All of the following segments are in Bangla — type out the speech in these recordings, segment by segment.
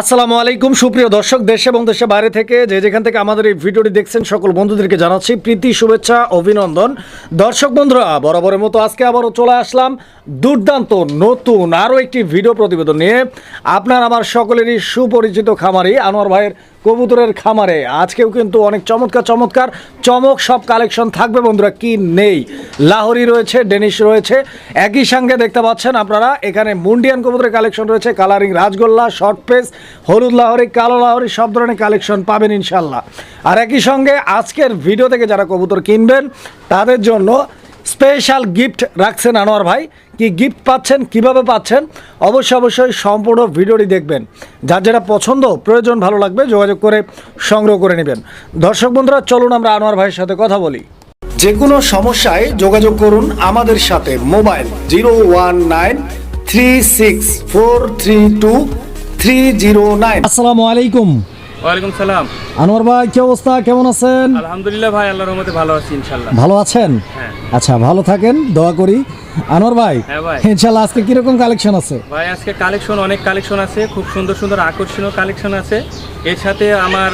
আসসালামু আলাইকুম, সুপ্রিয় দর্শক, দেশে এবং দেশে বাইরে থেকে যে যেখান থেকে আমাদের এই ভিডিওটি দেখছেন, সকল বন্ধুদেরকে জানাচ্ছি প্রীতি, শুভেচ্ছা, অভিনন্দন। দর্শক বন্ধুরা, বরাবরের মতো আজকে আবারও চলে আসলাম দুর্দান্ত নতুন আরও একটি ভিডিও প্রতিবেদন নিয়ে। আপনার, আমার সকলেরই সুপরিচিত খামারি আনোয়ার ভাইয়ের কবুতরের খামারে। আজকেও কিন্তু অনেক চমৎকার চমৎকার, চমক সব কালেকশন থাকবে বন্ধুরা, কি নেই? লাহোরি রয়েছে, ডেনিশ রয়েছে, একই সঙ্গে দেখতে পাচ্ছেন আপনারা, এখানে মুন্ডিয়ান কবুতরের কালেকশন রয়েছে, কালারিং রাজগোল্লা, শর্ট পেস, হলুদ লাহরি, কালো লাহরি, সব ধরনের কালেকশন পাবেন ইনশাল্লাহ আর একই সঙ্গে আজকের ভিডিও থেকে যারা কবুতর কিনবেন, তাদের জন্য স্পেশাল গিফট রাখছেন আনোয়ার ভাই। কি গিফট পাচ্ছেন কীভাবে পাচ্ছেন? অবশ্যই অবশ্যই সম্পূর্ণ ভিডিওটি দেখবেন। যার যেটা পছন্দ প্রয়োজন ভালো লাগবে যোগাযোগ করে সংগ্রহ করে নেবেন। দর্শক বন্ধুরা চলুন আমরা আনোয়ার ভাইয়ের সাথে কথা বলি। যে কোনো সমস্যায় যোগাযোগ করুন আমাদের সাথে। Mobile zero one nine three six four three two three zero nine. আসসালামু আলাইকুম। ওয়ালাইকুম সালাম। আনোয়ার ভাই কি অবস্থা? কেমন আছেন? আলহামদুলিল্লাহ ভাই আল্লাহর রহমতে ভালো আছি ইনশাল্লাহ ভালো আছেন? হ্যাঁ। আচ্ছা ভালো থাকেন দোয়া করি। আনোয়ার ভাই হ্যাঁ ভাই। ইনশাল্লাহ আজকে কীরকম কালেকশন আছে? ভাই আজকে কালেকশন অনেক কালেকশন আছে খুব সুন্দর সুন্দর আকর্ষণীয় কালেকশন আছে। এর সাথে আমার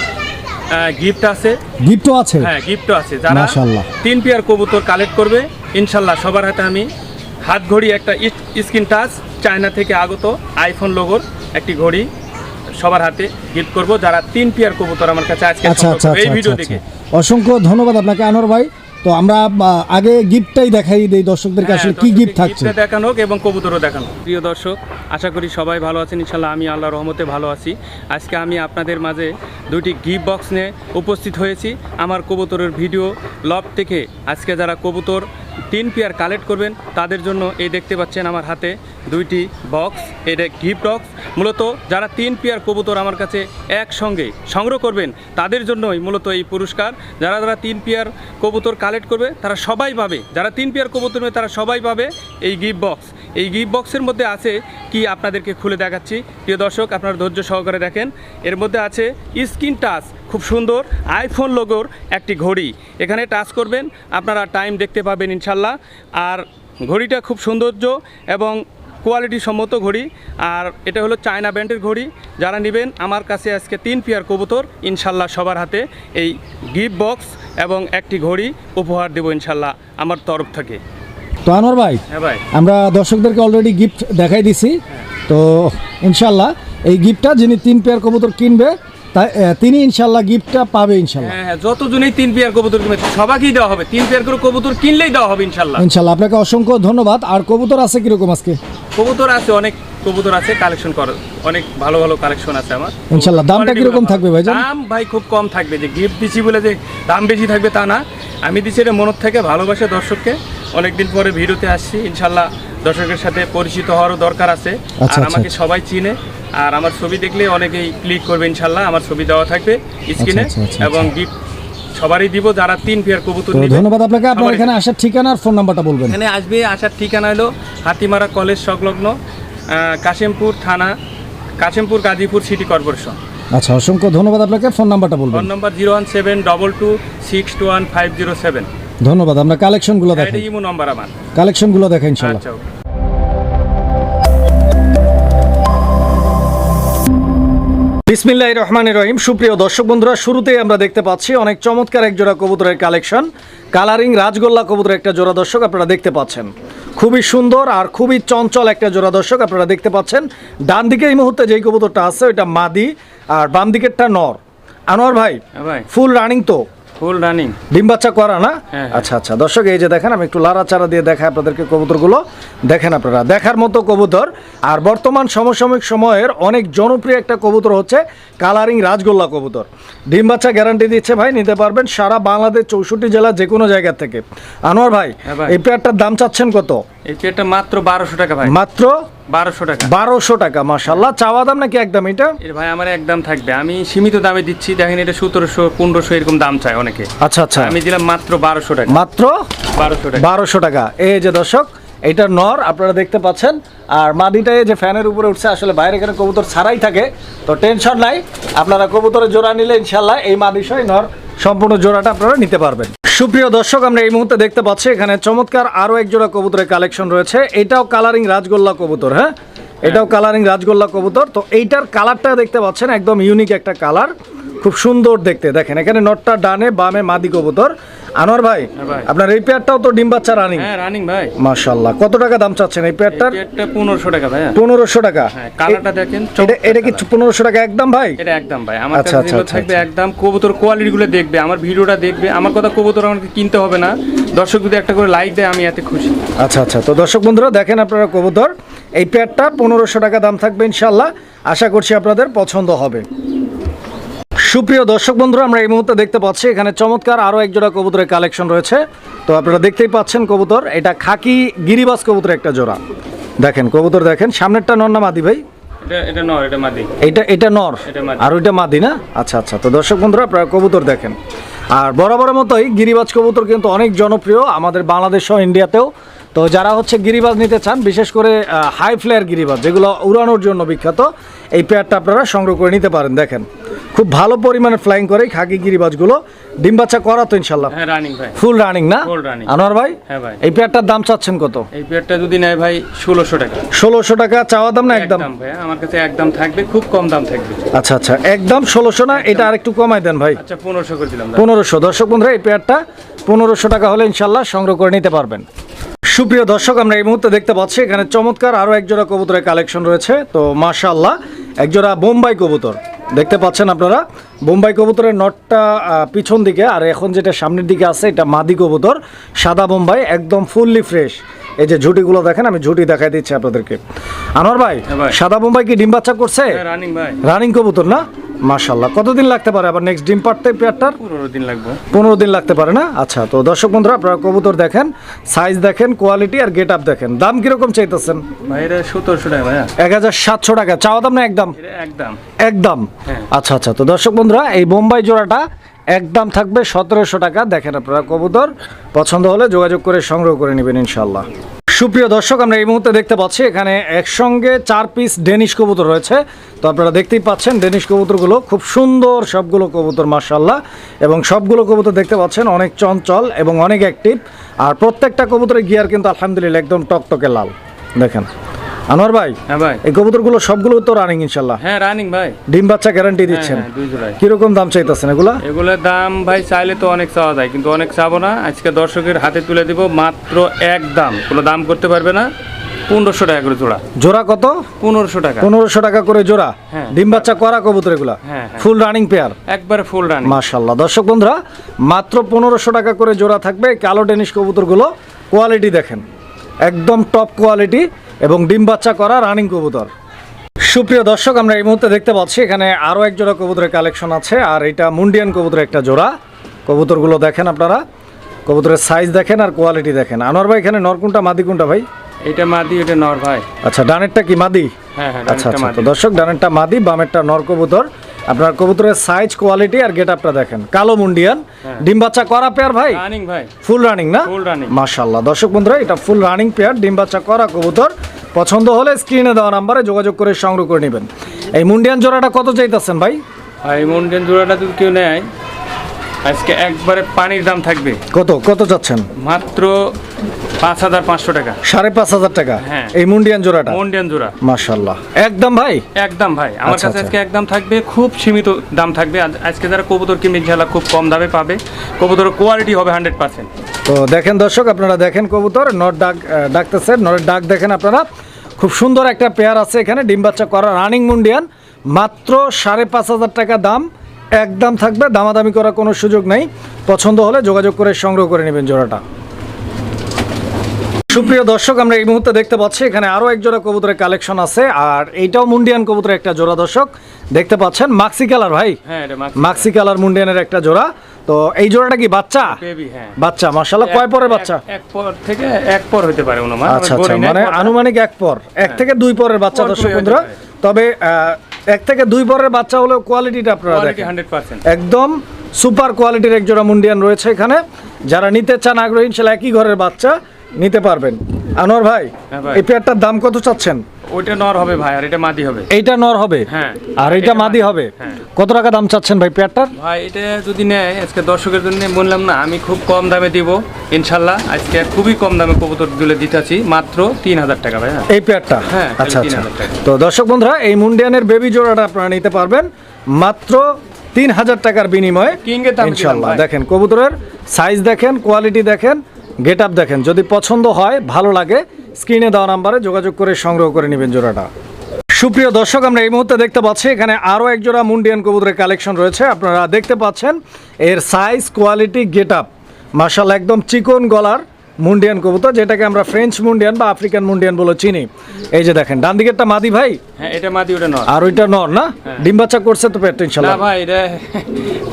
গিফট আছে। গিফটও আছে? হ্যাঁ গিফটও আছে। যারা মাশাআল্লাহ। তিন পেয়ার কবুতর কালেক্ট করবে ইনশাল্লাহ সবার হাতে আমি হাত ঘড়ি একটা স্ক্রিন টাচ চায়না থেকে আগত আইফোন লোগোর একটি ঘড়ি। সবার হাতে গিফট করব। যারা তিন পেয়ার কবুতর আমার কাছে আজকে আচ্ছা আচ্ছা এই ভিডিও আচ্ছা, দেখে। আচ্ছা। অসংখ্য ধন্যবাদ আপনাকে আনোয়ার ভাই। তো আমরা আগে গিফটটাই দেখাই দেই দর্শকদেরকে আসলে কি গিফট থাকছে। দেখানো হোক এবং কবুতরও দেখানো প্রিয় দর্শক আশা করি সবাই ভালো আছেন। ইনশাল্লাহ আমি আল্লাহ রহমতে ভালো আছি। আজকে আমি আপনাদের মাঝে দুটি গিফট বক্স নিয়ে উপস্থিত হয়েছি। আমার কবুতরের ভিডিও লব থেকে আজকে যারা কবুতর তিন পেয়ার কালেক্ট করবেন। তাদের জন্য এই দেখতে পাচ্ছেন আমার হাতে দুইটি বক্স, এটা গিফট বক্স। মূলত যারা তিন পেয়ার কবুতর আমার কাছে একসঙ্গে সংগ্রহ করবেন, তাদের জন্যই মূলত এই পুরস্কার। যারা যারা তিন পেয়ার কবুতর কালেক্ট করবে, তারা সবাই পাবে। যারা তিন পেয়ার কবুতর নেবে, তারা সবাই পাবে এই গিফট বক্স। এই গিফট বক্সের মধ্যে আছে কি আপনাদেরকে খুলে দেখাচ্ছি। প্রিয় দর্শক, আপনারা ধৈর্য সহকারে দেখেন। এর মধ্যে আছে স্ক্রিন টাচ, খুব সুন্দর আইফোন লোগোর একটি ঘড়ি। এখানে টাচ করবেন, আপনারা টাইম দেখতে পাবেন ইনশাল্লাহ। আর ঘড়িটা খুব সৌন্দর্য এবং কোয়ালিটি সম্মত ঘড়ি। আর এটা হলো চায়না ব্র্যান্ডের ঘড়ি। যারা নেবেন, আমার কাছে আজকে তিন পেয়ার কবুতর, ইনশাল্লাহ সবার হাতে এই গিফট বক্স এবং একটি ঘড়ি উপহার দেবো ইনশাল্লাহ আমার তরফ থেকে। তো আনোয়ার ভাই হ্যাঁ ভাই। আমরা দর্শকদেরকে অলরেডি গিফট দেখাই দিছি। তো ইনশাল্লাহ এই গিফটটা যিনি তিন পেয়ার কবুতর কিনবে তাই তিনি ইনশাল্লাহ গিফটটা পাবে ইনশাল্লাহ। হ্যাঁ হ্যাঁ যতজনেই তিন পেয়ার কবুতর কিনবে সবাইকেই দেওয়া হবে। তিন পেয়ার করে কবুতর কিনলেই দেওয়া হবে ইনশাল্লাহ। ইনশাল্লাহ আপনাকে অসংখ্য ধন্যবাদ। আর কবুতর আছে কীরকম আজকে? কবুতর আছে অনেক কবুতর আছে কালেকশন কর অনেক ভালো ভালো কালেকশন আছে আমার। ইনশাল্লাহ, দামটা কীরকম থাকবে ভাইজান? দাম ভাই খুব কম থাকবে যে গিফট দিচ্ছি বলে যে দাম বেশি থাকবে তা না। আমি দিচ্ছি এটা মনের থেকে ভালোবাসে দর্শককে। অনেকদিন পরে ভিডিওতে আসছি। ইনশাল্লাহ দর্শকের সাথে পরিচিত হওয়ারও দরকার আছে। আচ্ছা, আর আচ্ছা, আমাকে। সবাই চিনে। আর আমার ছবি দেখলে অনেকেই ক্লিক করবে ইনশাল্লাহ আমার ছবি দেওয়া থাকবে স্ক্রিনে আচ্ছা, এবং গিফট সবারই দিব যারা তিন পেয়ার কবুতর তো ধন্যবাদ আপনাকে। আপনার এখানে আসার ঠিকানা আর ফোন নাম্বারটা বলবেন। এখানে আসবে আসার ঠিকানা হলো হাতিমারা কলেজ সংলগ্ন কাশিমপুর থানা কাশিমপুর গাজীপুর সিটি কর্পোরেশন আচ্ছা অসংখ্য ধন্যবাদ আপনাকে। ফোন নাম্বারটা বলবেন। Phone number zero one seven double two six two one five zero seven ধন্যবাদ আমরা কালেকশনগুলো এটা দেখাই। ইমো নম্বর আমার। কালেকশনগুলো দেখাই ইনশাল্লাহ। আচ্ছা. বিসমিল্লাহ রহমান রহিম। সুপ্রিয় দর্শক বন্ধুরা শুরুতেই আমরা দেখতে পাচ্ছি অনেক চমৎকার এক জোড়া কবুতরের কালেকশন। কালারিং রাজগোল্লা কবুতরের একটা জোড়া দর্শক আপনারা দেখতে পাচ্ছেন। খুবই সুন্দর আর খুবই চঞ্চল একটা জোড়া দর্শক আপনারা দেখতে পাচ্ছেন। ডান দিকে এই মুহূর্তে যেই কবুতরটা আছে ওইটা মাদি আর বাম দিকেরটা নর। আনোয়ার হ্যাঁ ভাই। ফুল রানিং তো? ফুল রানিং ডিম বাচ্চা করা না? হ্যাঁ। আচ্ছা আচ্ছা। দর্শক এই যে দেখেন আমি একটু লাড়াচাড়া দিয়ে দেখাই আপনাদেরকে কবুতরগুলো। দেখেন আপনারা দেখার মতো কবুতর। আর বর্তমান সমসাময়িক সময়ের অনেক জনপ্রিয় একটা কবুতর হচ্ছে কালারিং রাজগোল্লা কবুতর। ডিম বাচ্চা গ্যারান্টি দিচ্ছে ভাই নিতে পারবেন সারা বাংলাদেশ চৌষট্টি জেলা যে কোনো জায়গা থেকে। আনোয়ার ভাই হ্যাঁ ভাই। এই পেয়ারটার দাম চাচ্ছেন কত? এই পেয়ারটা মাত্র বারোশো টাকা ভাই। মাত্র বারোশো টাকা। বারোশো টাকা মাসাল্লাহ চাওয়া দাম নাকি একদম এটা? এর ভাই আমার একদম থাকবে। আমি সীমিত দামে দিচ্ছি। দেখেন এটা সতেরোশো পনেরোশো এরকম দাম চায় অনেকে। আচ্ছা আচ্ছা। আমি দিলাম মাত্র বারোশো টাকা। মাত্র বারোশো টাকা। বারোশো টাকা। এই যে দর্শক এটা নর আপনারা দেখতে পাচ্ছেন। আর মাদিটা যে ফ্যানের উপরে উঠছে আসলে বাইরে এখানে কবুতর ছাড়াই থাকে তো টেনশন নাই। আপনারা কবুতরের জোড়া নিলে ইনশাল্লাহ এই মাদিসই নর। সম্পূর্ণ জোড়াটা আপনারা নিতে পারবেন। সুপ্রিয় দর্শক আমরা এই মুহূর্তে দেখতে পাচ্ছি এখানে চমৎকার আরও এক জোড়া কবুতরের কালেকশন রয়েছে। এটাও কালারিং রাজগোল্লা কবুতর হ্যাঁ? এটাও কালারিং রাজগোল্লা কবুতর। তো এইটার কালারটা দেখতে পাচ্ছেন একদম ইউনিক একটা কালার। খুব সুন্দর দেখতে। দেখেন এখানে নটটা ডানে বামে মাদি কবুতর। আনোয়ার ভাই হ্যাঁ আপনার এই পেয়ারটাও তো ডিম বাচ্চা রানিং হ্যাঁ রানিং ভাই। মাশাল্লাহ কত টাকা দাম চাচ্ছেন এই পেয়ারটার? একটা পনেরোশো টাকা ভাই পনেরোশো টাকা। হ্যাঁ কালারটা দেখেন এটা এটা কি পনেরোশো টাকা একদম ভাই? এটা একদম ভাই। আমার আচ্ছা, কাছে আচ্ছা, যেগুলো আচ্ছা, থাকবে একদম কবুতর কোয়ালিটি গুলো দেখবে আমার ভিডিওটা দেখবে। আমার কথা কবুতর আমাকে কিনতে হবে না। দর্শক যদি একটা করে লাইক দেয় আমি এতে খুশি। আচ্ছা আচ্ছা। তো দর্শক বন্ধুরা দেখেন আপনারা কবুতর। এই পেয়ারটা পনেরোশো টাকা দাম থাকবে ইনশাল্লাহ আশা করছি আপনাদের পছন্দ হবে। সুপ্রিয় দর্শক বন্ধুরা আমরা এই মুহূর্তে দেখতে পাচ্ছি এখানে চমৎকার আরও এক জোড়া কবুতরের কালেকশন রয়েছে। তো আপনারা দেখতেই পাচ্ছেন কবুতর এটা খাকি গিরিবাস কবুতর একটা জোড়া। দেখেন কবুতর দেখেন সামনেরটা নর না মাদি ভাই? এটা এটা নর। আর ওইটা মাদি না? আচ্ছা আচ্ছা তো দর্শক বন্ধুরা আপনারা কবুতর দেখেন। আর বরাবরের মতোই গিরিবাজ কবুতর কিন্তু অনেক জনপ্রিয় আমাদের বাংলাদেশ সহ ইন্ডিয়াতেও। তো যারা হচ্ছে গিরিবাজ নিতে চান বিশেষ করে হাই ফ্লেয়ার গিরিবাজ যেগুলো উড়ানোর জন্য বিখ্যাত এই পেয়ারটা আপনারা সংগ্রহ করে নিতে পারেন দেখেন। খুব ভালো পরিমাণে ফ্লাইং করে খাকি গিরিবাজগুলো। ডিম বাচ্চা করা তো ইনশাল্লাহ হ্যাঁ রানিং ভাই। ফুল রানিং না? Full running। আনোয়ার ভাই হ্যাঁ ভাই। এই পেয়ারটার দাম চাচ্ছেন কত? এই পেয়ারটা যদি নেয় ভাই ষোলোশো টাকা। ষোলোশো টাকা চাওয়া দাম না একদম? ভাই আমার কাছে একদম থাকবে খুব কম দাম থাকবে। আচ্ছা আচ্ছা একদম ষোলোশো না? এটা আরেকটু কমাই দেন ভাই। আচ্ছা পনেরোশো করে দিলাম। পনেরোশো। দর্শক বন্ধুরা এই পেয়ারটা পনেরোশো টাকা হলে ইনশাল্লাহ সংগ্রহ করে নিতে পারবেন। সুপ্রিয় দর্শক আমরা এই মুহূর্তে দেখতে পাচ্ছি এখানে চমৎকার আরও একজোড়া কবুতরের কালেকশন রয়েছে। তো মাশাল্লাহ একজোড়া বোম্বাই কবুতর। দেখতে পাচ্ছেন আপনারা বোম্বাই কবুতরের নটটা পিছন দিকে আর এখন যেটা সামনের দিকে আছে এটা মাদি কবুতর সাদা বোম্বাই একদম ফুললি ফ্রেশ। এই যে ঝুটিগুলো দেখেন আমি ঝুটি দেখাই দিচ্ছি আপনাদেরকে। আনোয়ার ভাই হ্যাঁ সাদা বোম্বাই কি ডিম বাচ্চা করছে? হ্যাঁ রানিং কবুতর না? মাশাল্লাহ কতদিন লাগতে পারে আবার নেক্সট ডিম পাড়তে পেয়ারটার? পনেরো দিন লাগবে। পনেরো দিন লাগতে পারে না? আচ্ছা তো দর্শক বন্ধুরা আপনারা কবুতর দেখেন সাইজ দেখেন কোয়ালিটি আর গেট আপ দেখেন। দাম কীরকম চাইতেছেন? ভাই এটা সতেরোশো টাকা ভাইয়া। এক হাজার সাতশো টাকা। চাওয়া দাম না একদম? একদম। একদম হ্যাঁ। আচ্ছা আচ্ছা তো দর্শক বন্ধুরা এই বোম্বাই জোড়াটা একদম থাকবে সতেরোশো টাকা। দেখেন আপনারা কবুতর পছন্দ হলে যোগাযোগ করে সংগ্রহ করে নেবেন ইনশাল্লাহ সুপ্রিয় দর্শক, আমরা এই মুহূর্তে দেখতে পাচ্ছি এখানে একসঙ্গে চার পিস ডেনিশ কবুতর রয়েছে। তো আপনারা দেখতেই পাচ্ছেন ডেনিশ কবুতরগুলো খুব সুন্দর সবগুলো কবুতর মার্শাল্লাহ এবং সবগুলো কবুতর দেখতে পাচ্ছেন অনেক চঞ্চল এবং অনেক অ্যাক্টিভ আর প্রত্যেকটা কবুতরের গিয়ার কিন্তু আলহামদুলিল্লাহ একদম টকটকে লাল। দেখেন। আনোয়ার ভাই হ্যাঁ ভাই। এই কবুতরগুলো সবগুলো তো রানিং ইনশাল্লাহ। হ্যাঁ রানিং ভাই। ডিম বাচ্চা গ্যারান্টি দিচ্ছেন। হ্যাঁ, দুই জোড়ায় কীরকম দাম চাইতেছেন এগুলা? এগুলোর দাম ভাই চাইলে তো অনেক চাওয়া যায় কিন্তু অনেক চাবো না। আজকে দর্শকের হাতে তুলে দিব মাত্র এক দাম। কোনো দাম করতে পারবে না। পনেরোশো টাকা করে জোড়া। জোড়া কত? পনেরোশো টাকা। পনেরোশো টাকা করে জোড়া। হ্যাঁ। ডিম বাচ্চা করা কবুতর এগুলা। ফুল রানিং পেয়ার একবারে ফুল রানিং মাশাল্লাহ দর্শক বন্ধুরা মাত্র পনেরোশো টাকা করে জোড়া থাকবে। কালো ডেনিশ কবুতরগুলো কোয়ালিটি দেখেন। একদম টপ কোয়ালিটি এবং ডিম বাচ্চা করা রানিং কবুতর। সুপ্রিয় দর্শক আমরা এই মুহূর্তে দেখতে পাচ্ছি এখানে আরও এক জোড়া কবুতরের কালেকশন আছে আর এটা মুন্ডিয়ান কবুতরের একটা জোড়া। কবুতরগুলো দেখেন আপনারা কবুতরের সাইজ দেখেন আর কোয়ালিটি দেখেন। আনোয়ার ভাই এখানে নরকুনটা মাদি কোনটা ভাই? এটা মাদি এটা নর ভাই। আচ্ছা ডানেরটা কি মাদি? হ্যাঁ হ্যাঁ আচ্ছা আচ্ছা তো দর্শক ডানেরটা মাদি বামেরটা নর কবুতর। আপনার কবুতরের সাইজ কোয়ালিটি আর গেট আপটা দেখেন। কালো মুন্ডিয়ান। ডিম বাচ্চা করা পেয়ার ভাই? রানিং ভাই। ফুল রানিং না? ফুল রানিং মাশাল্লাহ দর্শক বন্ধুরা এটা ফুল রানিং পেয়ার ডিম বাচ্চা করা কবুতর। পছন্দ হলে স্ক্রিনে দেওয়া নাম্বারে যোগাযোগ করে সংগ্রহ করে নেবেন। এই মুন্ডিয়ান জোড়াটা কত চাইতেছেন ভাই? এই মুন্ডিয়ান জোড়াটা যদি কেউ নেয়। আজকে একবারে পানির দাম থাকবে। কত কত চাচ্ছেন? মাত্র পাঁচ হাজার পাঁচশো টাকা। সাড়ে পাঁচ হাজার টাকা? হ্যাঁ। এই মুন্ডিয়ান জোড়াটা? মন্ডিয়ান জোড়া। মাশাল্লাহ একদম ভাই? একদম ভাই। আমার আচ্ছা, কাছে আচ্ছা। আজকে একদম থাকবে খুব সীমিত দাম থাকবে। আজ- আজকে যারা কবুতর কিনবে ইনশাল্লাহ খুব কম দামে পাবে। কবুতরের কোয়ালিটি হবে হান্ড্রেড পার্সেন্ট তো দেখেন দর্শক আপনারা দেখেন কবুতর নর ডাক ডাকতেছে নরের ডাক দেখেন আপনারা। খুব সুন্দর একটা পেয়ার আছে এখানে ডিম বাচ্চা করা রানিং মুন্ডিয়ান। মাত্র সাড়ে পাঁচ হাজার টাকা দাম। একদম থাকবে দামাদামি করার কোনো সুযোগ নেই। পছন্দ হলে যোগাযোগ করে সংগ্রহ করে নেবেন জোড়াটা। সুপ্রিয় দর্শক আমরা এই মুহূর্তে দেখতে পাচ্ছি এখানে আরও এক জোড়া কবুতরের কালেকশন আছে আর এইটাও মুন্ডিয়ান কবুতরের একটা জোড়া দর্শক। দেখতে পাচ্ছেন মাক্সি কালার ভাই। হ্যাঁ মাক্সি কালার মুন্ডিয়ানের একটা জোড়া। তো এই জোড়াটা কি বাচ্চা? হ্যাঁ। বাচ্চা মাশাল্লাহ কয় পরের বাচ্চা? এক- পর থেকে এক পর হতে পারে আচ্ছা আচ্ছা মানে আনুমানিক এক পর। এক থেকে দুই পরের বাচ্চা পর দর্শক বন্ধুরা। তবে এক থেকে দুই বরের বাচ্চা হলেও কোয়ালিটিটা আপনারা কোয়ালিটি দেখেন। একদম সুপার কোয়ালিটির একজোড়া মুন্ডিয়ান রয়েছে এখানে। যারা নিতে চান আগ্রহী সেটা একই ঘরের বাচ্চা নিতে পারবেন। আনোয়ার ভাই হ্যাঁ এই পেয়ারটার দাম কত চাচ্ছেন? ওইটা নর হবে ভাই আর এটা মাদি হবে। এইটা নর হবে? হ্যাঁ। আর এইটা মাদি হবে? হ্যাঁ। কত টাকা দাম চাচ্ছেন ভাই পেয়ারটার? ভাই এটা যদি নেয় আজকে দর্শকের জন্য বললাম না আমি খুব কম দামে দিব ইনশাল্লাহ। আজকে খুবই কম দামে কবুতর তুলে দিতেছি মাত্র তিন হাজার টাকা ভাই হ্যাঁ। এই পেয়ারটা? হ্যাঁ, আচ্ছা আচ্ছা। তো দর্শক বন্ধুরা এই মুন্ডিয়ানের বেবি জোড়াটা আপনারা নিতে পারবেন মাত্র তিন হাজার টাকার বিনিময়ে। ইনশাল্লাহ দেখেন কবুতরের সাইজ দেখেন কোয়ালিটি দেখেন গেট আপ দেখেন। যদি পছন্দ হয়, ভালো লাগে স্ক্রিনে দেওয়া নাম্বারে যোগাযোগ করে সংগ্রহ করে নেবেন জোড়াটা। সুপ্রিয় দর্শক, আমরা এই মুহূর্তে দেখতে পাচ্ছি, এখানে আরও এক জোড়া মুন্ডিয়ান কবুতরের কালেকশন রয়েছে। আপনারা দেখতে পাচ্ছেন, এর size quality get up. Marshal একদম চিকন গলার মুন্ডিয়ান কবুতর যেটাকে আমরা ফ্রেঞ্চ মুন্ডিয়ান বা আফ্রিকান মুন্ডিয়ান বলে চিনি। এই যে দেখেন ডান দিকেরটা মাদি ভাই? হ্যাঁ এটা মাদি ওটা নর। আর ওইটা নর না? ডিম বাচ্চা করছে তো পেট ইনশাআল্লাহ না ভাই এটা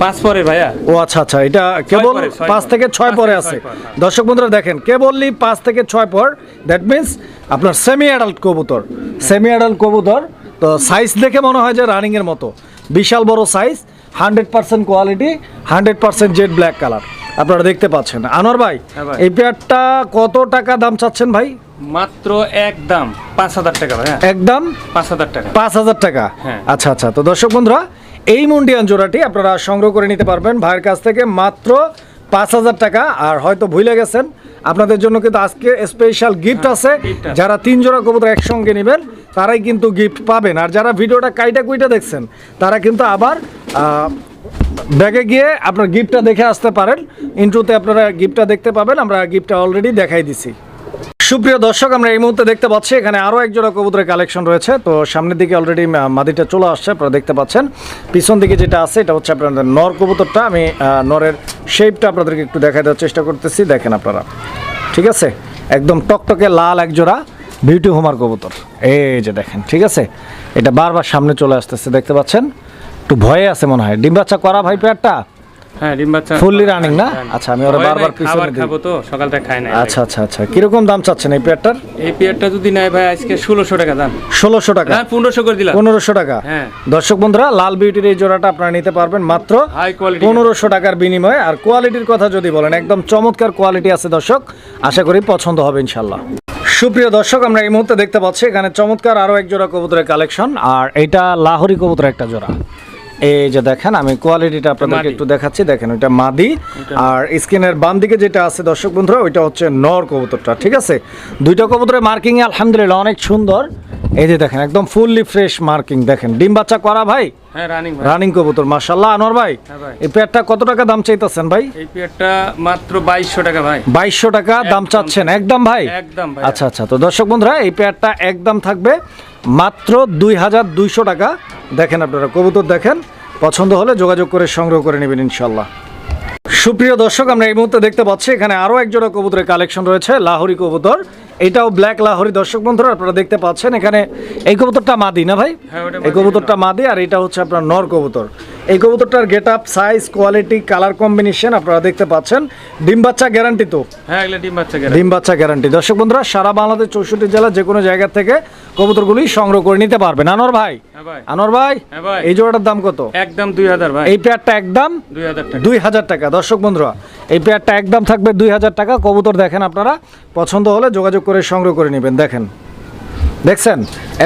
পাঁচ পরে ভাইয়া। ও আচ্ছা আচ্ছা এটা কেবল পাঁচ থেকে ছয় পরে আছে। হ্যাঁ। দর্শক বন্ধুরা দেখেন কেবলই পাঁচ থেকে ছয় পর দ্যাট মিন্স আপনার সেমি অ্যাডাল্ট কবুতর সেমি অ্যাডাল্ট কবুতর তো সাইজ দেখে মনে হয় যে রানিং এর মতো। বিশাল বড় size hundred percent quality hundred percent jet black colour আপনারা দেখতে পাচ্ছেন। আনোয়ার ভাই হ্যাঁ এই পেয়ারটা কত টাকা দাম চাচ্ছেন ভাই? মাত্র একদম পাঁচ হাজার টাকা ভাইয়া একদম পাঁচ হাজার টাকা। পাঁচ হাজার টাকা? হ্যাঁ। আচ্ছা আচ্ছা। তো দর্শক বন্ধুরা এই মুন্ডিয়ান জোড়াটি আপনারা সংগ্রহ করে নিতে পারবেন ভাইয়ের কাছ থেকে মাত্র পাঁচ হাজার টাকা। আর হয়তো ভুলে গেছেন আপনাদের জন্য কিন্তু আজকে স্পেশাল গিফট আছে। যারা তিন জোড়া কবুতর একসঙ্গে নেবেন তারাই কিন্তু গিফট পাবেন। আর যারা ভিডিওটা কাইটা কুইটা দেখছেন তারা কিন্তু আবার ব্যাগে গিয়ে আপনার গিফটটা দেখে আসতে পারেন। ইন্ট্রোতে আপনারা গিফটটা দেখতে পাবেন, আমরা গিফটটা অলরেডি দেখাই দিছি। সুপ্রিয় দর্শক, আমরা এই মুহূর্তে দেখতে পাচ্ছি, এখানে আরও এক জোড়া কবুতরের কালেকশন রয়েছে। তো সামনের দিকে অলরেডি মাদিটা চলে আসছে, আপনারা দেখতে পাচ্ছেন। পিছন দিকে যেটা আছে, এটা হচ্ছে আপনাদের নর কবুতরটা। আমি নরের শেপটা আপনাদেরকে একটু দেখাই দেওয়ার চেষ্টা করতেছি, দেখেন আপনারা। ঠিক আছে? একদম টকটকে লাল এক জোড়া বিউটি হোমার কবুতর। এই যে দেখেন, ঠিক আছে? এটা বারবার সামনে চলে আসতেছে, দেখতে পাচ্ছেন? একটু ভয়ে আছে মনে হয়। ডিম বাচ্চা করা ভাই পেয়ারটা হ্যাঁ ডিম বাচ্চা Fully running না? আচ্ছা, আমি ওরা বারবার পিছনে খাব তো সকালটা খাই না আচ্ছা আচ্ছা আচ্ছা। কীরকম দাম চাচ্ছেন এই পেয়ারটার এই পেয়ারটা যদি নেয় ভাই আজকে ষোলোশো টাকা দাম। ষোলোশো টাকা। হ্যাঁ পনেরোশো করে দিলাম। পনেরোশো টাকা। হ্যাঁ। দর্শক বন্ধুরা লাল বিউটির এই জোড়াটা আপনারা নিতে পারবেন মাত্র হাই কোয়ালিটি পনেরোশো টাকার বিনিময়ে। আর কোয়ালিটির কথা যদি বলেন একদম চমৎকার কোয়ালিটি আছে দর্শক। আশা করি পছন্দ হবে ইনশাল্লাহ সুপ্রিয় দর্শক আমরা এই মুহূর্তে দেখতে পাচ্ছি এখানে চমৎকার আরও এক জোড়া কবুতরের কালেকশন আর এটা লাহোরি কবুতরের একটা জোড়া। এই যে দেখেন আমি কোয়ালিটিটা আপনাদেরকে একটু দেখাচ্ছি। দেখেন ওইটা মাদি। আর স্ক্রিনের বাম দিকে যেটা আছে দর্শক বন্ধুরা ওইটা হচ্ছে নর কবুতরটা ঠিক আছে? দুইটা কবুতরের মার্কিং আলহামদুলিল্লাহ অনেক সুন্দর। এই যে দেখেন একদম ফুললি ফ্রেশ মার্কিং দেখেন ডিম বাচ্চা করা ভাই? রানিং ভাই। কবুতর মাশাল্লাহ আনোয়ার ভাই হ্যাঁ এই পেয়ারটা কত টাকা দাম চাইতেছেন ভাই? এই পেয়ারটা মাত্র বাইশশো টাকা ভাই। বাইশশো টাকা দাম চাচ্ছেন একদম ভাই? একদম আচ্ছা আচ্ছা। তো দর্শক বন্ধুরা এই পেয়ারটা একদম থাকবে মাত্র দুই হাজার দুইশো টাকা। দেখেন আপনারা কবুতর দেখেন। পছন্দ হলে যোগাযোগ করে সংগ্রহ করে নেবেন ইনশাল্লাহ সুপ্রিয় দর্শক আমরা এই মুহূর্তে দেখতে পাচ্ছি এখানে আরও এক জোড়া কবুতরের কালেকশন রয়েছে লাহোরি কবুতর। এটাও ব্ল্যাক লাহোরি দর্শক বন্ধুরা আপনারা দেখতে পাচ্ছেন এখানে এই কবুতরটা মাদি না ভাই? হ্যাঁ, এই কবুতরটা মাদি আর এটা হচ্ছে আপনার নর কবুতর। এই কবুতরটার get up size quality colour combination আপনারা দেখতে পাচ্ছেন। ডিম বাচ্চা গ্যারান্টি তো? হ্যাঁ এগুলো ডিম বাচ্চা ডিম বাচ্চা গ্যারান্টি দর্শক বন্ধুরা সারা বাংলাদেশ চৌষট্টি জেলা যে কোনো জায়গা থেকে কবুতরগুলি সংগ্রহ করে নিতে পারবেন। আনোয়ার ভাই? হ্যাঁ ভাই। আনোয়ার ভাই? হ্যাঁ এই জোড়াটার দাম কত? একদম দুই হাজার ভাই। এই পেয়ারটা একদম দুই হাজার টাকা। দর্শক বন্ধুরা এই পেয়ারটা একদম থাকবে দুই হাজার টাকা। কবুতর দেখেন আপনারা। পছন্দ হলে যোগাযোগ করে সংগ্রহ করে নেবেন। দেখেন। দেখছেন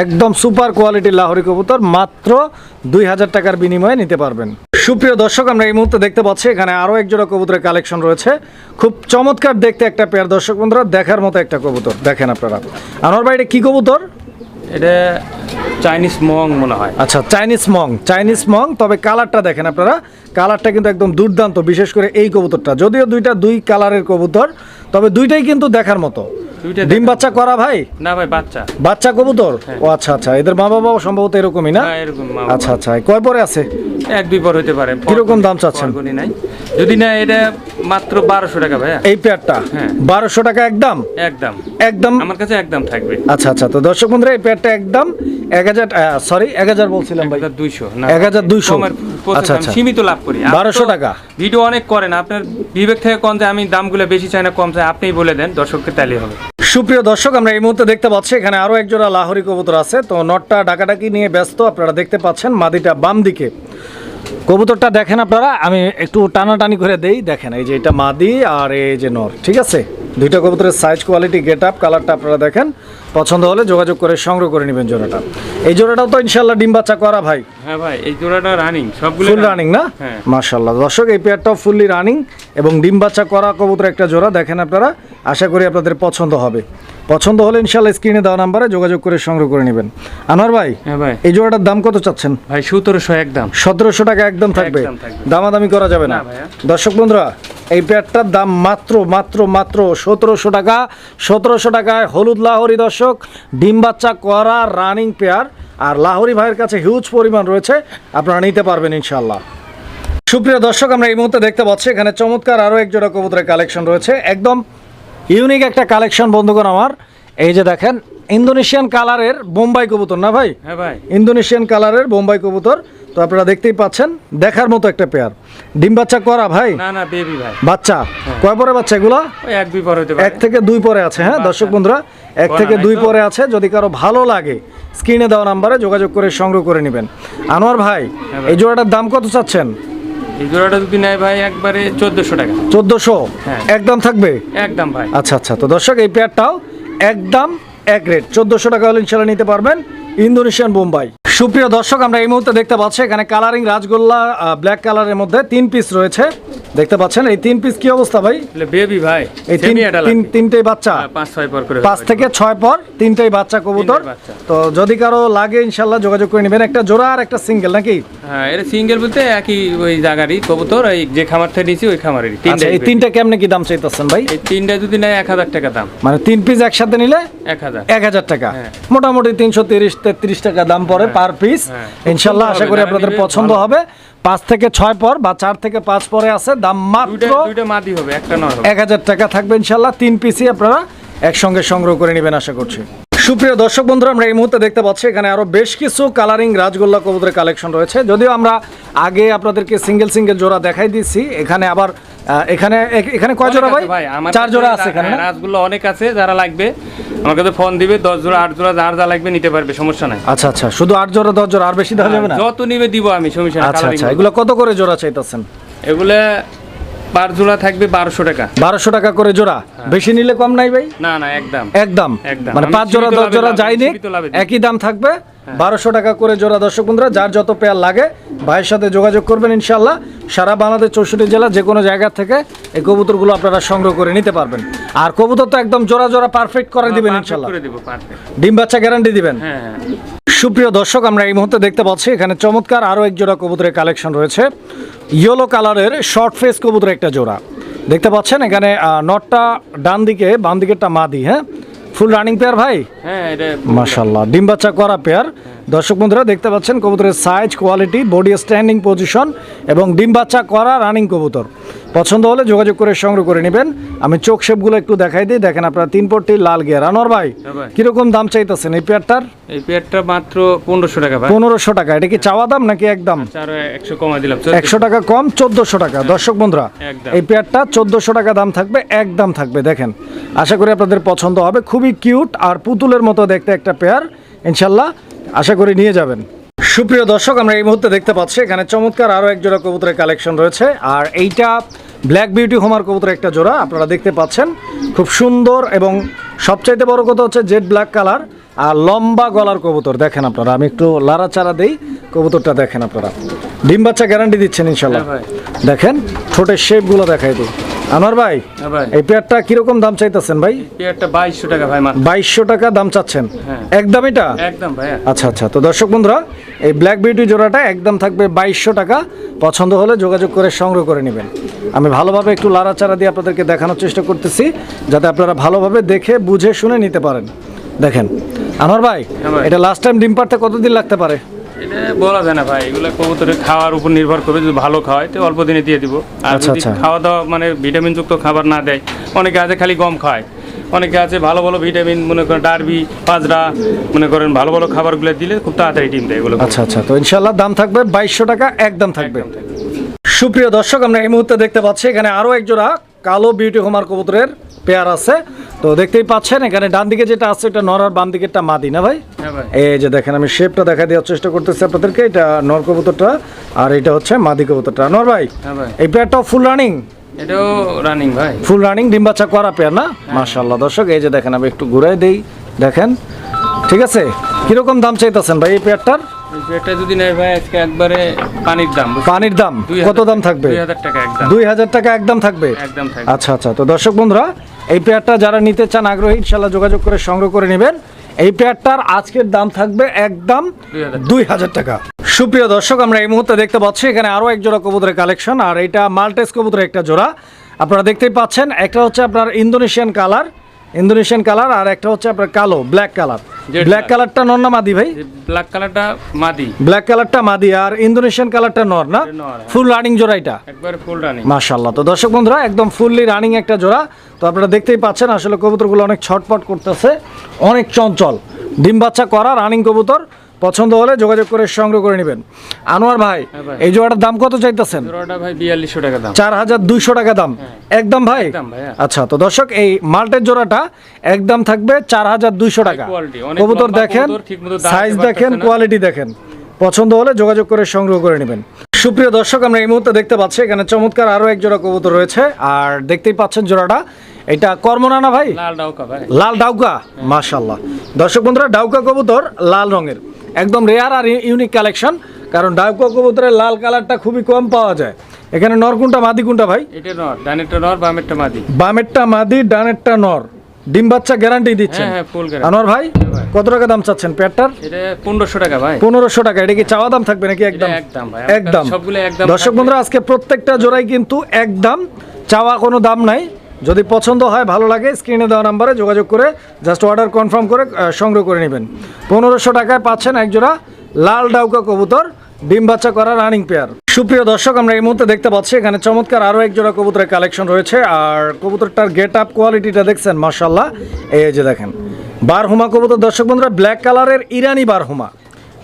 একদম সুপার কোয়ালিটির লাহোরি কবুতর মাত্র দুই হাজার টাকার বিনিময়ে নিতে পারবেন। সুপ্রিয় দর্শক আমরা এই মুহূর্তে দেখতে পাচ্ছি এখানে আরও এক জোড়া কবুতরের কালেকশন রয়েছে। খুব চমৎকার দেখতে একটা পেয়ার দর্শক বন্ধুরা দেখার মতো একটা কবুতর। দেখেন আপনারা। আমার ভাই এটা কি কবুতর? এটা চাইনিজ মং মনে হয়। আচ্ছা চাইনিজ মং চাইনিজ মং। তবে কালারটা দেখেন আপনারা। কালারটা কিন্তু একদম দুর্দান্ত বিশেষ করে এই কবুতরটা। যদিও দুইটা দুই কালারের কবুতর তবে দুইটাই কিন্তু দেখার মতো। ডিম বাচ্চা করা ভাই? না ভাই বাচ্চা। বাচ্চা কবুতর? ও আচ্ছা আচ্ছা এদের মা বাবাও সম্ভবত এরকমই না? হ্যাঁ, এরকম আচ্ছা আচ্ছা কয় পরে আছে? এক দুই পর হইতে পারে। কীরকম দাম চাচ্ছেন? নাই। যদি না এটা মাত্র বারোশো টাকা ভাইয়া। এই পেয়ারটা? হ্যাঁ। বারোশো টাকা একদম একদম। একদম? আমার কাছে একদম থাকবে। আচ্ছা আচ্ছা তো দর্শক বন্ধুরা এই পেয়ারটা একদম এক হাজার সরি এক হাজার বলছিলাম ভাই। দুইশো। না 1200 কমের আচ্ছা, আচ্ছা। সীমিত লাভ করি বারোশো টাকা। ভিডিও অনেক করেন আপনার বিবেক থেকে কম চাই আমি দামগুলো বেশি চাই না কম চাই আপনিই বলে দেন দর্শককে তাহলে হবে সুপ্রিয় দর্শক আমরা এই মুহূর্তে দেখতে পাচ্ছি এখানে আরও একজোড়া লাহোরি কবুতর আছে তো নটটা ডাকাডাকি নিয়ে ব্যস্ত আপনারা দেখতে পাচ্ছেন মাদিটা বাম দিকে কবুতরটা দেখেন আপনারা আমি একটু টানাটানি করে দেই। দেখেন এই যে এটা মাদি আর এই যে নর ঠিক আছে? দুইটা কবুতরের সাইজ কোয়ালিটি গেট আপ কালারটা আপনারা দেখেন। পছন্দ হলে যোগাযোগ করে সংগ্রহ করে নেবেন জোড়াটা। এই জোড়াটাও তো ইনশাল্লাহ ডিম বাচ্চা করা ভাই। হ্যাঁ ভাই এই জোড়াটা রানিং সবগুলো ফুল রানিং না? হ্যাঁ। মাশাল্লাহ দর্শক এই পেয়ারটাও ফুললি রানিং এবং ডিম বাচ্চা করা কবুতর একটা জোড়া দেখেন আপনারা? আশা করি আপনাদের পছন্দ হবে। পছন্দ হলে ইনশাল্লাহ স্ক্রিনে দেওয়া নাম্বারে যোগাযোগ করে সংগ্রহ করে নেবেন। আনোয়ার ভাই হ্যাঁ ভাই। এই জোড়াটার দাম কত চাচ্ছেন? ভাই সতেরোশো একদম। সতেরোশো টাকা একদম থাকবে। দামাদামি করা যাবে না। দর্শক বন্ধুরা এই পেয়ারটার দাম মাত্র মাত্র মাত্র সতেরোশো টাকা। সতেরোশো টাকায় হলুদ লাহরি দর্শক ডিম বাচ্চা করা রানিং পেয়ার। আর লাহরি ভাইয়ের কাছে হিউজ পরিমাণ রয়েছে। আপনারা নিতে পারবেন ইনশাল্লাহ সুপ্রিয় দর্শক আমরা এই মুহূর্তে দেখতে পাচ্ছি এখানে চমৎকার আরও এক জোড়া কবুতরের কালেকশন রয়েছে। একদম ইউনিক একটা কালেকশন বন্ধুগণ আমার। এই যে দেখেন ইন্দোনেশিয়ান কালারের বোম্বাই কবুতর না ভাই? হ্যাঁ ভাই। ইন্দোনেশিয়ান কালারের বোম্বাই কবুতর। তো আপনারা দেখতেই পাচ্ছেন দেখার মতো একটা পেয়ার ডিম বাচ্চা করা ভাই? না না বেবি ভাই। বাচ্চা? কয় পরে বাচ্চা এগুলো? এক দুই পর হতে পারে। এক থেকে দুই পরে আছে হ্যাঁ দর্শক বন্ধুরা এক থেকে দুই পরে আছে যদি কারও ভালো লাগে স্ক্রিনে দেওয়া নাম্বারে যোগাযোগ করে সংগ্রহ করে নেবেন। আনোয়ার হ্যাঁ ভাই। এই জোড়াটার দাম কত চাচ্ছেন? এই জোড়াটা যদি নেয় ভাই একবারে চোদ্দোশো টাকা। চোদ্দোশো? হ্যাঁ। একদম থাকবে? একদম ভাই। আচ্ছা আচ্ছা। তো দর্শক এই পেয়ারটাও একদম এক রেট চোদ্দোশো টাকা হলে ইনশাল্লাহ নিতে পারবেন ইন্দোনেশিয়ান বোম্বাই। সুপ্রিয় দর্শক আমরা এই মুহূর্তে দেখতে পাচ্ছি এখানে কালারিং রাজগোল্লা ব্ল্যাক কালারের মধ্যে তিন পিস রয়েছে। দেখতে পাচ্ছেন এই তিন পিস কি অবস্থা ভাই? বেবি ভাই এই তিন তিন তিনটেই বাচ্চা? হ্যাঁ, পাঁচ ছয় পর করে পাঁচ থেকে ছয় পর তিনটেই বাচ্চা কবুতর। তো যদি কারও লাগে ইনশাল্লাহ যোগাযোগ করে নেবেন। একটা জোড়া আর একটা সিঙ্গেল নাকি? হ্যাঁ এটা সিঙ্গেল বলতে একই ওই জায়গারই কবুতর এই যে খামার থেকে নিয়েছি ওই খামারেরই। আচ্ছা তিনটা এই তিনটা কেমনে কি দাম চাইতেছেন ভাই? এই তিনটা যদি নেয় এক হাজার টাকা দাম। মানে তিন পিস একসাথে নিলে এক হাজার। এক হাজার টাকা। হ্যাঁ। মোটামুটি তিনশো তিরিশ তেত্রিশ টাকা দাম পড়ে পার পিস হ্যাঁ। ইনশাল্লাহ আশা করি আপনাদের পছন্দ হবে। পাঁচ থেকে ছয় পর বা চার থেকে পাঁচ পরে আছে দাম মাত্র এক হাজার টাকা থাকবে ইনশাল্লাহ তিন পিসই আপনারা একসঙ্গে সংগ্রহ করে নেবেন আশা করছি। সুপ্রিয় দর্শক বন্ধুরা আমরা এই মুহূর্তে দেখতে পাচ্ছি এখানে আরও বেশ কিছু কালারিং রাজগোল্লা কবুতরের কালেকশন রয়েছে। যদিও আমরা আগে আপনাদেরকে সিঙ্গেল সিঙ্গেল জোড়া দেখাই দিচ্ছি এখানে আবার এখানে এখানে কয় জোড়া ভাই? চার জোড়া আছে এখানে হ্যাঁ, রাজগুলো অনেক আছে যারা লাগবে আমার কাছে ফোন দিবে দশ জোড়া আট জোড়া যার যা লাগবে নিতে পারবে সমস্যা নাই। আচ্ছা আচ্ছা শুধু আট জোড়া দশ জোড়া আর বেশি দেওয়া যাবে না? যত নিবে দিব আমি সমস্যা আচ্ছা আচ্ছা এগুলো কত করে জোড়া চাইতেছেন? এগুলা পার জোড়া থাকবে বারোশো টাকা। বারোশো টাকা করে জোড়া? বেশি নিলে কম নাই ভাই? না না একদম। একদম। একদম। মানে পাঁচ জোড়া দশ জোড়া যায়নি। একই দাম থাকবে? বারোশো টাকা করে জোড়া। দর্শক বন্ধুরা যার যত পেয়ার লাগে ভাইয়ের সাথে যোগাযোগ করবেন ইনশাল্লাহ সারা বাংলাদেশ চৌষট্টি জেলা যে কোনো জায়গা থেকে এই কবুতরগুলো আপনারা সংগ্রহ করে নিতে পারবেন। আর কবুতর তো একদম জোড়া জোড়া পারফেক্ট করে দিবেন ইনশাল্লাহ। ডিম বাচ্চা গ্যারান্টি দিবেন। হ্যাঁ হ্যাঁ। সুপ্রিয় দর্শক আমরা এই মুহূর্তে দেখতে পাচ্ছি এখানে চমৎকার আরও এক জোড়া কবুতরের কালেকশন রয়েছে। ইয়েলো কালারের শর্ট ফেস কবুতর একটা জোড়া। দেখতে পাচ্ছেন এখানে নটটা ডান দিকে বাম দিকেরটা মাদি হ্যাঁ? ফুল রানিং পেয়ার ভাই? হ্যাঁ এটা মাশাআল্লাহ। ডিম বাচ্চা করা পেয়ার দর্শক বন্ধুরা দেখতে পাচ্ছেন কবুতরের size quality body standing position এবং ডিম বাচ্চা করা রানিং কবুতর। পছন্দ হলে যোগাযোগ করে সংগ্রহ করে নেবেন। আমি চোখ শেপগুলো একটু দেখাই দিই। দেখেন আপনারা তিন পট্টি লাল গিয়ার। আনোয়ার ভাই হ্যাঁ কীরকম দাম চাইতেছেন এই পেয়ারটার? এই পেয়ারটা মাত্র পনেরোশো টাকা ভাই। পনেরোশো টাকা। এটা কি চাওয়া দাম নাকি একদম? চার একশো কমা দিলাম। একশো টাকা কম চোদ্দোশো টাকা। দর্শক বন্ধুরা এই পেয়ারটা চোদ্দোশো টাকা দাম থাকবে একদম থাকবে। দেখেন আশা করি আপনাদের পছন্দ হবে। খুবই কিউট আর পুতুলের মতো দেখতে একটা পেয়ার। ইনশাল্লাহ আশা করি নিয়ে যাবেন। সুপ্রিয় দর্শক আমরা এই মুহূর্তে দেখতে পাচ্ছি এখানে চমৎকার আরও এক জোড়া কবুতরের কালেকশন রয়েছে। আর এইটা ব্ল্যাক বিউটি হোমার কবুতর একটা জোড়া আপনারা দেখতে পাচ্ছেন। খুব সুন্দর এবং সবচাইতে বড় কথা হচ্ছে জেড ব্ল্যাক কালার আর লম্বা গলার কবুতর। দেখেন আপনারা আমি একটু লাড়াচাড়া দিই কবুতরটা দেখেন আপনারা। ডিম বাচ্চা গ্যারান্টি দিচ্ছেন ইনশাল্লাহ। হ্যাঁ দেখেন ঠোঁটের শেপগুলো দেখাই দিই। আনোয়ার ভাই হ্যাঁ এই পেয়ারটা কীরকম দাম চাইতেছেন ভাই? পেয়ারটা বাইশশো টাকা ভাই বাইশশো টাকা দাম চাচ্ছেন। হ্যাঁ। একদম এটা? একদম ভাইয়া। আচ্ছা আচ্ছা। তো দর্শক বন্ধুরা এই ব্ল্যাক বিউটি জোড়াটা একদম থাকবে বাইশশো টাকা। পছন্দ হলে যোগাযোগ করে সংগ্রহ করে নেবেন। আমি ভালোভাবে একটু লাড়াচাড়া দিয়ে আপনাদেরকে দেখানোর চেষ্টা করতেছি যাতে আপনারা ভালোভাবে দেখে বুঝে শুনে নিতে পারেন। দেখেন। আমার ভাই হ্যাঁ ভাই। এটা লাস্ট টাইম ডিম পারতে কতদিন লাগতে পারে? এটা বলা যায় না ভাই এগুলো কবুতরের খাওয়ার উপর নির্ভর করে যদি ভালো খাওয়ায় তো অল্প দিনে দিয়ে দিব। আর আচ্ছা, যদি আচ্ছা। খাওয়া দাওয়া মানে ভিটামিন যুক্ত খাবার না দেয় অনেকে আছে খালি গম খায়। অনেকে আছে ভালো ভালো ভিটামিন মনে করেন ডারবি পাজরা মনে করেন ভালো ভালো খাবারগুলো দিলে খুব তাড়াতাড়ি ডিম দেয় এগুলো। আচ্ছা আচ্ছা। তো ইনশাল্লাহ দাম থাকবে বাইশশো টাকা একদম থাকবে। সুপ্রিয় দর্শক আমরা এই মুহূর্তে দেখতে পাচ্ছি এখানে আরও একজোড়া কালো বিউটি হোমার কবুতরের পেয়ার আছে। তো দেখতেই পাচ্ছেন এখানে ডান দিকে যেটা আছে এটা নর আর বাম দিকেরটা মাদি না ভাই? হ্যাঁ এই যে দেখেন আমি শেপটা দেখা দেওয়ার চেষ্টা করতেছি আপনাদেরকে এটা নর কবুতরটা আর এটা হচ্ছে মাদি কবুতরটা। নর ভাই হ্যাঁ এই পেয়ারটাও ফুল রানিং এটাও রানিং ভাই। ফুল রানিং ডিম বাচ্চা করা পেয়ার না? মাশাল্লাহ দর্শক এই যে দেখেন আমি একটু ঘুরাই দেই দেখেন। ঠিক আছে? কীরকম দাম চাইতেছেন ভাই এই পেয়ারটার? এটা যদি নেয় ভাই আজকে একবারে পানির দাম? পানির দাম? কত দাম থাকবে? দুই হাজার টাকা একদম। টাকা একদম থাকবে? একদম থাকবে। আচ্ছা আচ্ছা তো দর্শক বন্ধুরা এই পেয়ারটা যারা নিতে চান আগ্রহী, ইনশাল্লাহ যোগাযোগ করে সংগ্রহ করে নেবেন। এই পেয়ারটার আজকের দাম থাকবে একদম দুই হাজার টাকা। সুপ্রিয় দর্শক, আমরা এই মুহূর্তে দেখতে পাচ্ছি এখানে আরও এক জোড়া কবুতরের কালেকশন, আর এটা মাল্টেস কবুতরের একটা জোড়া। আপনারা দেখতেই পাচ্ছেন, একটা হচ্ছে আপনার ইন্দোনেশিয়ান কালার ইন্দোনেশিয়ান কালার আর একটা হচ্ছে আপনার কালো ব্ল্যাক কালার। ব্ল্যাক। কালারটা নর না মাদি ভাই? ব্ল্যাক কালারটা মাদি। ব্ল্যাক কালারটা মাদি আর ইন্দোনেশিয়ান কালারটা নর না? হ্যাঁ। ফুল রানিং জোড়া এটা? একবার ফুল রানিং মাশাআল্লাহ। তো দর্শক বন্ধুরা একদম ফুললি রানিং একটা জোড়া। তো আপনারা দেখতেই পাচ্ছেন আসলে কবুতরগুলো অনেক ছটপট করতেছে অনেক চঞ্চল। ডিম বাচ্চা করা রানিং কবুতর। পছন্দ হলে যোগাযোগ করে সংগ্রহ করে নেবেন। আনোয়ার ভাই হ্যাঁ এই জোড়াটার দাম কত চাইতেছেন? চার হাজার দুইশো টাকা দাম। একদম ভাই? আচ্ছা তো দর্শক এই মাল্টের জোড়াটা একদম থাকবে চার হাজার দুইশো টাকা। কবুতর দেখেন সাইজ দেখেন কোয়ালিটি দেখেন। পছন্দ হলে যোগাযোগ করে সংগ্রহ করে নেবেন। সুপ্রিয় দর্শক আমরা এই মুহূর্তে দেখতে পাচ্ছি এখানে চমৎকার আরও এক জোড়া কবুতর রয়েছে। আর দেখতেই পাচ্ছেন জোড়াটা এটা কর্মনা না ভাই? লাল ডাউকা ভাই। লাল ডাউকা মাশাল্লাহ দর্শক বন্ধুরা ডাউকা কবুতর লাল রঙের। একদম রেয়ার আর ইউনিক কালেকশন কারণ ডাউকা কবুতরের লাল কালারটা খুবই কম পাওয়া যায়। এখানে নর কোনটা মাদি কোনটা ভাই? এটা নর ডানেরটা নর বামেরটা মাদি। বামেরটা মাদি ডানেরটা নর। ডিম বাচ্চা গ্যারান্টি দিচ্ছেন? হ্যাঁ ফুল গ্যারান্টি আনোয়ার ভাই কত টাকা দাম চাচ্ছেন পেয়ারটার এটা পনেরোশো টাকা ভাই। পনেরোশো টাকা এটা কি চাওয়া দাম থাকবে নাকি একদম? একদম ভাই। একদম। সবগুলো একদম দর্শক। বন্ধুরা আজকে প্রত্যেকটা জোড়াই কিন্তু একদম চাওয়া কোনো দাম নাই। যদি পছন্দ হয়, ভালো লাগে স্ক্রিনে দেওয়া নাম্বারে যোগাযোগ করে জাস্ট অর্ডার কনফার্ম করে সংগ্রহ করে নেবেন। পনেরোশো টাকায় পাচ্ছেন একজোড়া লাল ডাউকা কবুতর, ডিম বাচ্চা করা রানিং পেয়ার সুপ্রিয় দর্শক, আমরা এই মুহূর্তে দেখতে পাচ্ছি, এখানে চমৎকার আরও এক জোড়া কবুতরের কালেকশন রয়েছে, আর কবুতরটার গেট আপ কোয়ালিটিটা দেখছেন মার্শাল্লাহ এই যে দেখেন, বারহুমা কবুতর। দর্শক বন্ধুরা ব্ল্যাক কালারের ইরানি বারহুমা।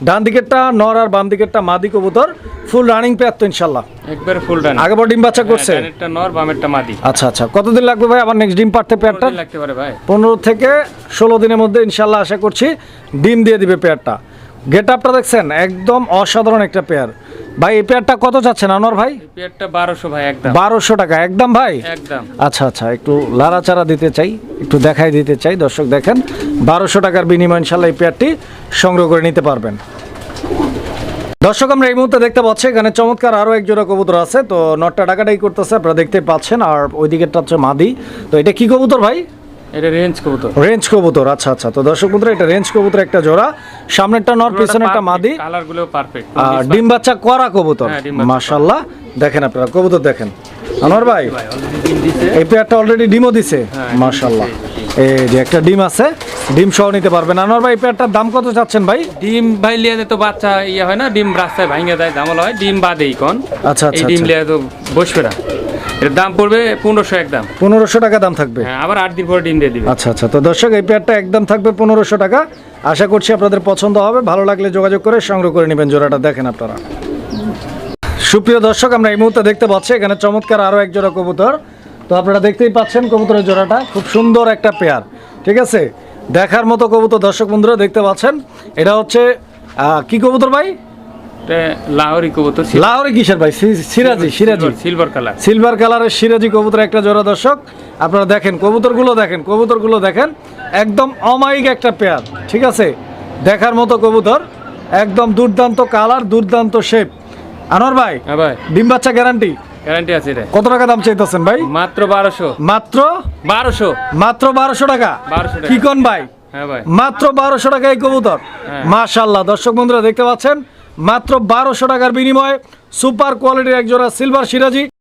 ডান দিকেরটা নর আর বাম দিকেরটা মাদি কবুতর। ফুল রানিং পেয়ার তো ইনশাল্লাহ একবার ফুল রানিং আগে বড় ডিম বাচ্চা করছে? একটা নর বামেরটা মাদি। আচ্ছা আচ্ছা। কতদিন লাগবে ভাই আবার নেক্সট ডিম পারতে পেয়ারটা লাগতে পারে ভাই? পনেরো থেকে ষোলো দিনের মধ্যে ইনশাল্লাহ আশা করছি ডিম দিয়ে দিবে পেয়ারটা গেট আপটা দেখছেন? একদম অসাধারণ একটা পেয়ার ভাই এই পেয়ারটা কত চাচ্ছেন আনোয়ার ভাই? পেয়ারটা বারোশো ভাই একদম। বারোশো টাকা একদম ভাই? একদম। আচ্ছা আচ্ছা একটু লাড়াচাড়া দিতে চাই একটু দেখাই দিতে চাই দর্শক দেখেন বারোশো টাকার বিনিময় ইনশাল্লাহ এই পেয়ারটি সংগ্রহ করে নিতে পারবেন। দর্শক আমরা এই মুহূর্তে দেখতে পাচ্ছি এখানে চমৎকার আরও এক জোড়া কবুতর আছে তো নটটা টাকাটাই করতেছে আপনারা দেখতে পাচ্ছেন আর ওই দিকেরটা হচ্ছে মাদি। তো এটা কি কবুতর ভাই? এটা রেঞ্জ কবুতর। রেঞ্জ কবুতর আচ্ছা আচ্ছা তো দর্শক বন্ধুরা এটা রেঞ্জ কবুতর একটা জোড়া। সামনেরটা নর পিছনেরটা মাদি। কালারগুলো পারফেক্ট আর ডিম বাচ্চা করা কবুতর। হ্যাঁ, মাশাল্লাহ দেখেন আপনারা কবুতর দেখেন। আনোয়ার ভাই এই পেয়ারটা অলরেডি ডিমও দিছে। হ্যাঁ, মাশাল্লাহ এই যে একটা ডিম আছে ডিম সহ নিতে পারবেন। আনোয়ার ভাই পেয়ারটার দাম কত চাচ্ছেন ভাই? ডিম ভাই লিয়ে তো বাচ্চা ইয়ে হয় না ডিম রাস্তায় ভাঙে দেয় ঝামেলা হয়। ডিম বাদেই কোন। আচ্ছা, আচ্ছা, ডিম আচ্ছা। লিয়ে তো বসবে না। এর দাম পড়বে পনেরোশো একদম পনেরোশো টাকা দাম থাকবে। হ্যাঁ আবার আট দিন পরে ডিম দিয়ে দিবে। আচ্ছা আচ্ছা। তো দর্শক এই পেয়ারটা একদম থাকবে পনেরোশো টাকা। আশা করছি আপনাদের পছন্দ হবে। ভালো লাগলে যোগাযোগ করে সংগ্রহ করে নেবেন। জোড়াটা দেখেন আপনারা। সুপ্রিয় দর্শক আমরা এই মুহূর্তে দেখতে পাচ্ছি এখানে চমৎকার আরও এক জোড়া কবুতর। তো আপনারা দেখতেই পাচ্ছেন কবুতরের জোড়াটা। খুব সুন্দর একটা পেয়ার ঠিক আছে? দেখার মতো কবুতর দর্শক বন্ধুরা দেখতে পাচ্ছেন। এটা হচ্ছে কি কবুতর ভাই? লাহোরি কবুতর লাহোরি কিসের ভাই? C- Siraji Siraji. Silver colour. Silver কালারের সিরাজি কবুতর একটা জোড়া দর্শক। আপনারা দেখেন কবুতরগুলো দেখেন কবুতরগুলো দেখেন। একদম অমায়িক একটা পেয়ার ঠিক আছে? দেখার মতো কবুতর একদম দুর্দান্ত কালার দুর্দান্ত শেপ আনোয়ার ভাই হ্যাঁ ভাই। ডিম বাচ্চা গ্যারান্টি গ্যারান্টি আছে কত টাকা দাম চাইতেছেন ভাই? মাত্র বারোশো। মাত্র? বারোশো। মাত্র বারোশো টাকা? 1200 টাকা। কি কোন ভাই? হ্যাঁ ভাই। মাত্র বারোশো টাকা এই কবুতর। হ্যাঁ। মাশাল্লাহ দর্শক বন্ধুরা দেখতে পাচ্ছেন? মাত্র বারোশো টাকার বিনিময়ে সুপার কোয়ালিটির একজোড়া সিলভার সিরাজি।